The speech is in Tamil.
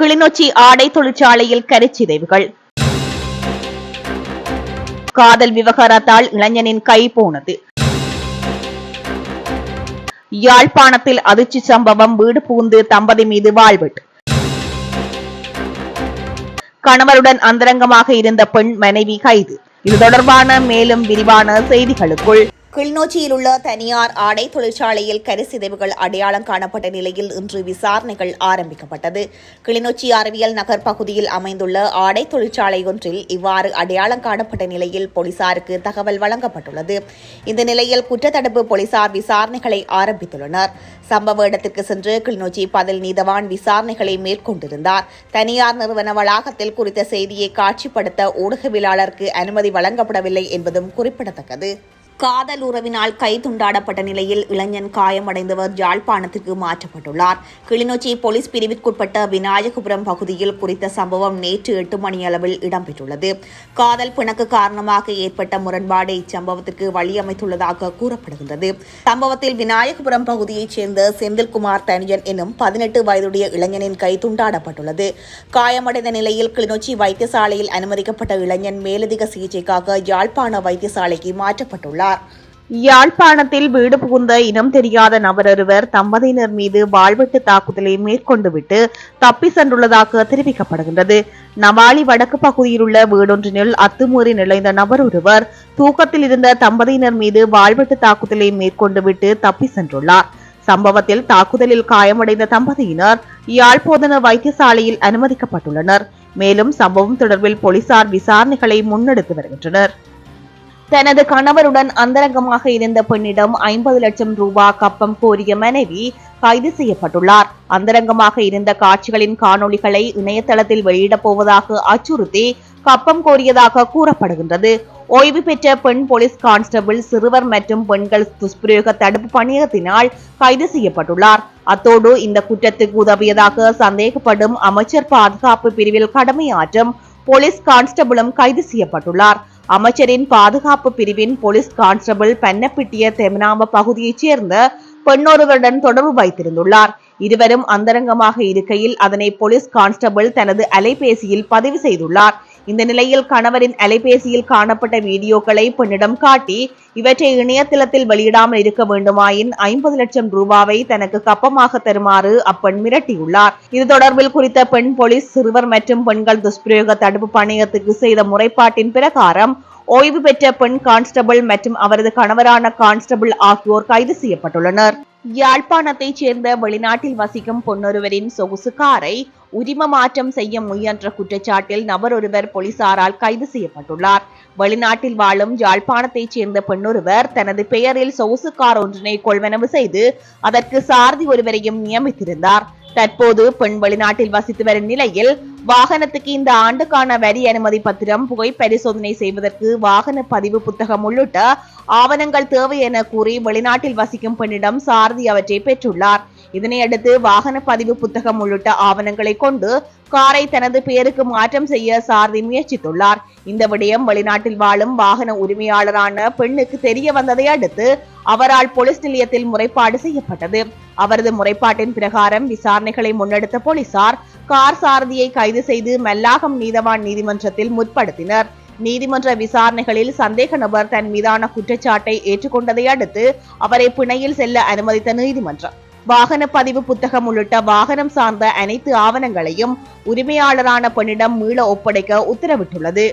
கிளிநொச்சி ஆடை தொழிற்சாலையில் கருச்சிதைவுகள். காதல் விவகாரத்தால் இளைஞனின் கை போனது. யாழ்ப்பாணத்தில் அதிர்ச்சி சம்பவம் வீடு புகுந்து தம்பதி மீது வாழ்விட்டு கணவருடன் அந்தரங்கமாக இருந்த பெண் மனைவி கைது. இது தொடர்பான மேலும் விரிவான செய்திகளுக்குள். கிளிநொச்சியில் உள்ள தனியார் ஆடை தொழிற்சாலையில் கரிசிதைவுகள் அடையாளம் காணப்பட்ட நிலையில் இன்று விசாரணைகள் ஆரம்பிக்கப்பட்டது. கிளிநொச்சி அறிவியல் நகர் பகுதியில் அமைந்துள்ள ஆடை தொழிற்சாலை ஒன்றில் இவ்வாறு அடையாளம் காணப்பட்ட நிலையில் போலீசாருக்கு தகவல் வழங்கப்பட்டுள்ளது. இந்த நிலையில் குற்றத்தடுப்பு போலீசார் விசாரணைகளை ஆரம்பித்துள்ளனர். சம்பவ இடத்திற்கு சென்று கிளிநொச்சி பதில் நீதவான் விசாரணைகளை மேற்கொண்டிருந்தார். தனியார் நிறுவன வளாகத்தில் குறித்த செய்தியை காட்சிப்படுத்த ஊடகவியலாளருக்கு அனுமதி வழங்கப்படவில்லை என்பதும் குறிப்பிடத்தக்கது. காதல் உறவினால் கை துண்டாடப்பட்ட நிலையில் இளைஞன் காயமடைந்தவர் யாழ்ப்பாணத்துக்கு மாற்றப்பட்டுள்ளார். கிளிநொச்சி போலீஸ் பிரிவிற்குட்பட்ட விநாயகபுரம் பகுதியில் குறித்த சம்பவம் நேற்று எட்டு மணி அளவில் இடம்பெற்றுள்ளது. காதல் பிணக்கு காரணமாக ஏற்பட்ட முரண்பாடு இச்சம்பவத்திற்கு வழியமைத்துள்ளதாக கூறப்படுகின்றது. சம்பவத்தில் விநாயகபுரம் பகுதியைச் சேர்ந்த செந்தில்குமார் தனியன் எனும் பதினெட்டு வயதுடைய இளைஞனின் கை துண்டாடப்பட்டுள்ளது. காயமடைந்த நிலையில் கிளிநொச்சி வைத்தியசாலையில் அனுமதிக்கப்பட்ட இளைஞன் மேலதிக சிகிச்சைக்காக யாழ்ப்பாண வைத்தியசாலைக்கு மாற்றப்பட்டுள்ளார். யாழ்ப்பாணத்தில் வீடு புகுந்த இனம் தெரியாத நபரொருவர் தம்பதியினர் மீது வாழ்வெட்டு தாக்குதலை மேற்கொண்டுவிட்டு தப்பி சென்றுள்ளதாக தெரிவிக்கப்படுகின்றது. நவாலி வடக்கு பகுதியில் உள்ள வீடொன்றினில் அத்துமீறி நிலைந்த நபர் ஒருவர் தூக்கத்தில் இருந்த தம்பதியினர் மீது வாழ்வெட்டு தாக்குதலை மேற்கொண்டுவிட்டு தப்பி சென்றுள்ளார். சம்பவத்தில் தாக்குதலில் காயமடைந்த தம்பதியினர் யாழ்ப்போதன வைத்தியசாலையில் அனுமதிக்கப்பட்டுள்ளனர். மேலும் சம்பவம் தொடர்பில் போலீசார் விசாரணைகளை முன்னெடுத்து வருகின்றனர். தனது கணவருடன் அந்தரங்கமாக இருந்த பெண்ணிடம் ஐம்பது லட்சம் ரூபாய் கப்பம் கோரிய மனைவி கைது செய்யப்பட்டுள்ளார். அந்தரங்கமாக இருந்த காட்சிகளின் காணொளிகளை இணையதளத்தில் வெளியிடப் போவதாக அச்சுறுத்தி கப்பம் கோரியதாக கூறப்படுகின்றது. ஓய்வு பெற்ற பெண் போலீஸ் கான்ஸ்டபிள் சிறுவர் மற்றும் பெண்கள் துஷ்பிரயோக தடுப்பு பணியகத்தினால் கைது செய்யப்பட்டுள்ளார். அத்தோடு இந்த குற்றத்துக்கு உதவியதாக சந்தேகப்படும் அமைச்சர் பாதுகாப்பு பிரிவில் கடமையாற்றும் போலீஸ் கான்ஸ்டபிளும் கைது செய்யப்பட்டுள்ளார். அமைச்சரின் பாதுகாப்பு பிரிவின் போலீஸ் கான்ஸ்டபிள் பென்னப்பிட்டிய தெமனாம பகுதியைச் சேர்ந்த பெண்ணொருவருடன் தொடர்பு வைத்திருந்துள்ளார். இருவரும் அந்தரங்கமாக இருக்கையில் அதனை போலீஸ் கான்ஸ்டபிள் தனது அலைபேசியில் பதிவு செய்துள்ளார். இந்த நிலையில் கணவரின் அலைபேசியில் காணப்பட்ட வீடியோக்களை பெண்ணிடம் காட்டி இவற்றை இணையதளத்தில் வெளியிடாமல் இருக்க வேண்டுமாயின் ஐம்பது லட்சம் ரூபாவை தனக்கு கப்பமாக தருமாறு அப்பெண் மிரட்டியுள்ளார். இது தொடர்பில் குறித்த பெண் போலீஸ் சிறுவர் மற்றும் பெண்கள் துஷ்பிரயோக தடுப்பு பணியத்துக்கு செய்த முறைப்பாட்டின் பிரகாரம் ஓய்வு பெற்ற பெண் கான்ஸ்டபிள் மற்றும் அவரது கணவரான கான்ஸ்டபிள் ஆகியோர் கைது செய்யப்பட்டுள்ளனர். யாழ்ப்பாணத்தைச் சேர்ந்த வெளிநாட்டில் வசிக்கும் பொன்னொருவரின் சொகுசு காரை உரிம மாற்றம் செய்ய முயன்ற குற்றச்சாட்டில் நபர் ஒருவர் போலீசாரால் கைது செய்யப்பட்டுள்ளார். வெளிநாட்டில் வாழும் யாழ்ப்பாணத்தைச் சேர்ந்த பெண்ணொருவர் தனது பெயரில் சொகுசு கார் ஒன்றினை கொள்வனவு செய்து அதற்கு சாரதி ஒருவரையும் நியமித்திருந்தார். தற்போது பெண் வெளிநாட்டில் வசித்து வரும் நிலையில் வாகனத்துக்கு இந்த ஆண்டுக்கான வரி அனுமதி பத்திரம் புகை பரிசோதனை செய்வதற்கு வாகன பதிவு புத்தகம் உள்ளிட்ட ஆவணங்கள் தேவை என கூறி வெளிநாட்டில் வசிக்கும் பெண்ணிடம் சாரதி அவற்றை பெற்றுள்ளார். இதனையடுத்து வாகன பதிவு புத்தகம் உள்ளிட்ட ஆவணங்களை கொண்டு காரை தனது பெயருக்கு மாற்றம் செய்ய சாரதி முயற்சித்துள்ளார். இந்த விடயம் வெளிநாட்டில் வாழும் வாகன உரிமையாளரான பெண்ணுக்கு தெரிய வந்ததை அடுத்து அவரால் போலீஸ் நிலையத்தில் முறைப்பாடு செய்யப்பட்டது. அவரது முறைப்பாட்டின் பிரகாரம் விசாரணைகளை முன்னெடுத்த போலீசார் கார் சாரதியை கைது செய்து மல்லாகம் நீதவான் நீதிமன்றத்தில் முற்படுத்தினர். நீதிமன்ற விசாரணைகளில் சந்தேக நபர் தன் மீதான குற்றச்சாட்டை ஏற்றுக்கொண்டதை அடுத்து அவரை பிணையில் செல்ல அனுமதித்த நீதிமன்றம். வாகன பதிவு புத்தகம் உள்ளிட்ட வாகனம் சார்ந்த அனைத்து ஆவணங்களையும் உரிமையாளரான பெண்ணிடம் மீள ஒப்படைக்க உத்தரவிட்டுள்ளது.